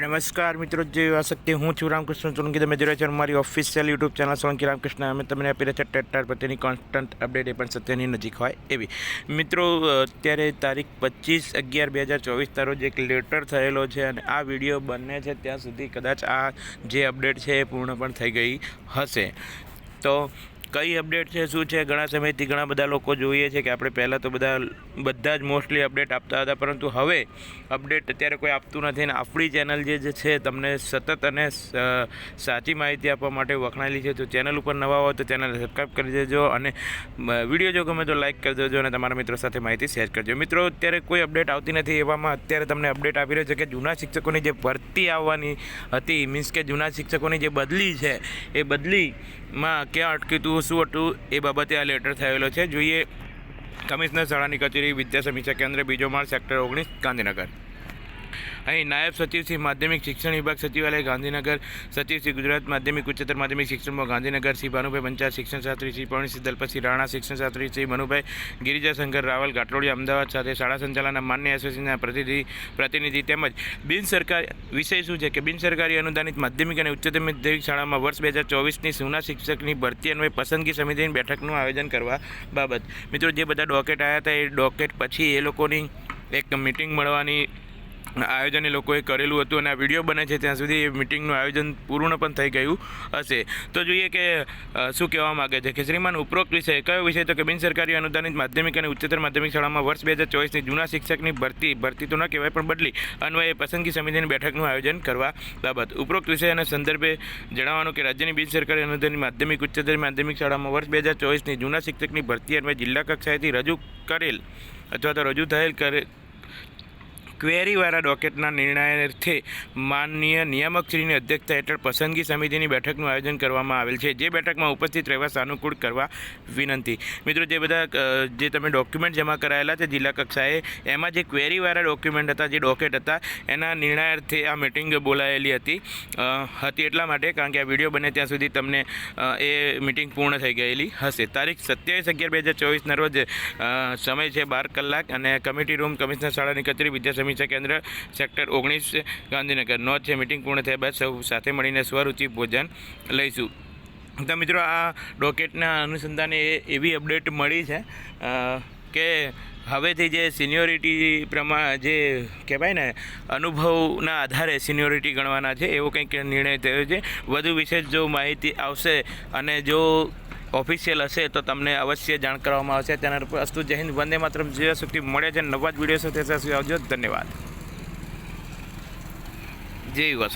નમસ્કાર મિત્રો, જે આસક્તિ હું છું રામકૃષ્ણ સોલંકી. તમે જોડે છે મારી official YouTube channel Solanki Ramkrishna. અમે તમને આપી રહ્યા છે ટેટાર પ્રત્યેની કોન્સ્ટન્ટ અપડેટ એ પણ સત્યની નજીક હોય એવી. મિત્રો, અત્યારે તારીખ પચીસ અગિયાર બે હજાર ચોવીસના રોજ એક લેટર થયેલો છે અને આ વીડિયો બને છે, ત્યાં સુધી કદાચ આ જે અપડેટ છે એ પૂર્ણ પણ થઈ ગઈ હશે. તો કઈ અપડેટ છે, શું છે? ઘણા સમયથી ઘણા બધા લોકો જોઈએ છે કે આપણે પહેલાં તો બધા બધા જ મોસ્ટલી અપડેટ આપતા હતા, પરંતુ હવે અપડેટ અત્યારે કોઈ આપતું નથી અને આપણી ચેનલ જે છે, તમને સતત અને સાચી માહિતી આપવા માટે વખણાયેલી છે. તો ચેનલ ઉપર નવા હોય તો ચેનલ સબસ્ક્રાઈબ કરી દેજો અને વીડિયો જો ગમે તો લાઈક કરી દેજો અને તમારા મિત્રો સાથે માહિતી શેર કરજો. મિત્રો, અત્યારે કોઈ અપડેટ આવતી નથી એવામાં. અત્યારે તમને અપડેટ આપી રહ્યો છે કે જૂના શિક્ષકોની જે ભરતી આવવાની હતી, મીન્સ કે જૂના શિક્ષકોની જે બદલી છે, એ બદલીમાં ક્યાં અટક્યું હતું શું હતું એ બાબતે આ લેટર થયેલો છે. જોઈએ, કમિશનર શાળાની કચેરી, વિદ્યા સમીક્ષા કેન્દ્ર, બીજો માળ સેક્ટર ઓગણીસ, ગાંધીનગર. અહીં નાયબ સચિવ માધ્યમિક શિક્ષણ વિભાગ સચિવાલય ગાંધીનગર, સચિવ ગુજરાત માધ્યમિક ઉચ્ચતર માધ્યમિક શિક્ષણમાં ગાંધીનગર, શ્રી ભાનુભાઈ પંચાયત શિક્ષણ શાસ્ત્રી, શ્રી પ્રવીણસિંહ દલપતસિંહ રાણા શિક્ષણ શાસ્ત્રી, શ્રી મનુભાઈ ગિરિજાશંકર રાવલ ગાટલોડી અમદાવાદ સાથે શાળા સંચાલનના માન્ય એસોસિએશનના પ્રતિનિધિ પ્રતિનિધિ તેમજ બિન સરકાર વિષય શું છે કે બિન સરકારી અનુદાનિત માધ્યમિક અને ઉચ્ચતર માધ્યમિક શાળામાં વર્ષ બે હજાર ચોવીસની સુના શિક્ષકની ભરતી અન્વયે પસંદગી સમિતિની બેઠકનું આયોજન કરવા બાબત. મિત્રો, જે બધા ડોકેટ આવ્યા હતા, એ ડોકેટ પછી એ લોકોની એક મિટિંગ મળવાની આયોજન એ લોકોએ કરેલું હતું અને આ વીડિયો બને છે, ત્યાં સુધી એ મિટિંગનું આયોજન પૂર્ણ પણ થઈ ગયું હશે. તો જોઈએ કે શું કહેવા માગે છે? કે શ્રીમાન ઉપરોક્ત વિષય કયો વિષય? તો કે બિન સરકારી અનુદાનિત માધ્યમિક અને ઉચ્ચતર માધ્યમિક શાળામાં વર્ષ બે હજાર ચોવીસની જૂના શિક્ષકની ભરતી ભરતી તો ન કહેવાય પણ બદલી અન્વયે પસંદગી સમિતિની બેઠકનું આયોજન કરવા બાબત. ઉપરોક્ત વિષયના સંદર્ભે જણાવવાનું કે રાજ્યની બિન સરકારી અનુદાનિત માધ્યમિક, ઉચ્ચતર માધ્યમિક શાળામાં વર્ષ બે હજાર ચોવીસની જૂના શિક્ષકની ભરતી અન્વયે જિલ્લા કક્ષાએથી રજૂ કરેલ અથવા તો રજૂ થયેલ કરે ક્વેરીવાળા ડોકેટના નિર્ણયાર્થે માનનીય નિયામકશ્રીની અધ્યક્ષતા હેઠળ પસંદગી સમિતિની બેઠકનું આયોજન કરવામાં આવેલ છે. જે બેઠકમાં ઉપસ્થિત રહેવા સાનુકૂળ કરવા વિનંતી. મિત્રો, જે બધા જે તમે ડોક્યુમેન્ટ જમા કરાયેલા છે જિલ્લા કક્ષાએ, એમાં જે ક્વેરીવાળા ડોક્યુમેન્ટ હતા, જે ડોકેટ હતા, એના નિર્ણયાર્થે આ મિટિંગ બોલાયેલી હતી હતી એટલા માટે કારણ કે આ વીડિયો બને ત્યાં સુધી તમને એ મિટિંગ પૂર્ણ થઈ ગયેલી હશે. તારીખ સત્યાવીસ અગિયાર બે હજાર ચોવીસના રોજ સમય છે બાર કલાક અને કમિટી રૂમ કમિશનર શાળાની કચેરી વિદ્યા સમીક્ષા કેન્દ્ર સેક્ટર ઓગણીસ, ગાંધીનગર. નોંધ છે, મિટિંગ પૂર્ણ થયા બાદ સૌ સાથે મળીને સ્વરૂચિ ભોજન લઈશું. તો મિત્રો, આ ડોકેટના અનુસંધાને એવી અપડેટ મળી છે કે હવેથી જે સિનિયોરિટી પ્રમાણે જે કહેવાય ને, અનુભવના આધારે સિનિયોરિટી ગણવાના છે, એવો કંઈક નિર્ણય થયો છે. વધુ વિશેષ જો માહિતી આવશે અને જો ઓફિશિયલ હશે તો તમને અવશ્ય જાણ કરવામાં આવશે. તેના પર અસ્તુ જય હિન્દ, વંદે માત્રમ. જે સુધી મળે છે નવા જ વીડિયો સાથે આવજો. ધન્યવાદ. જય યુવા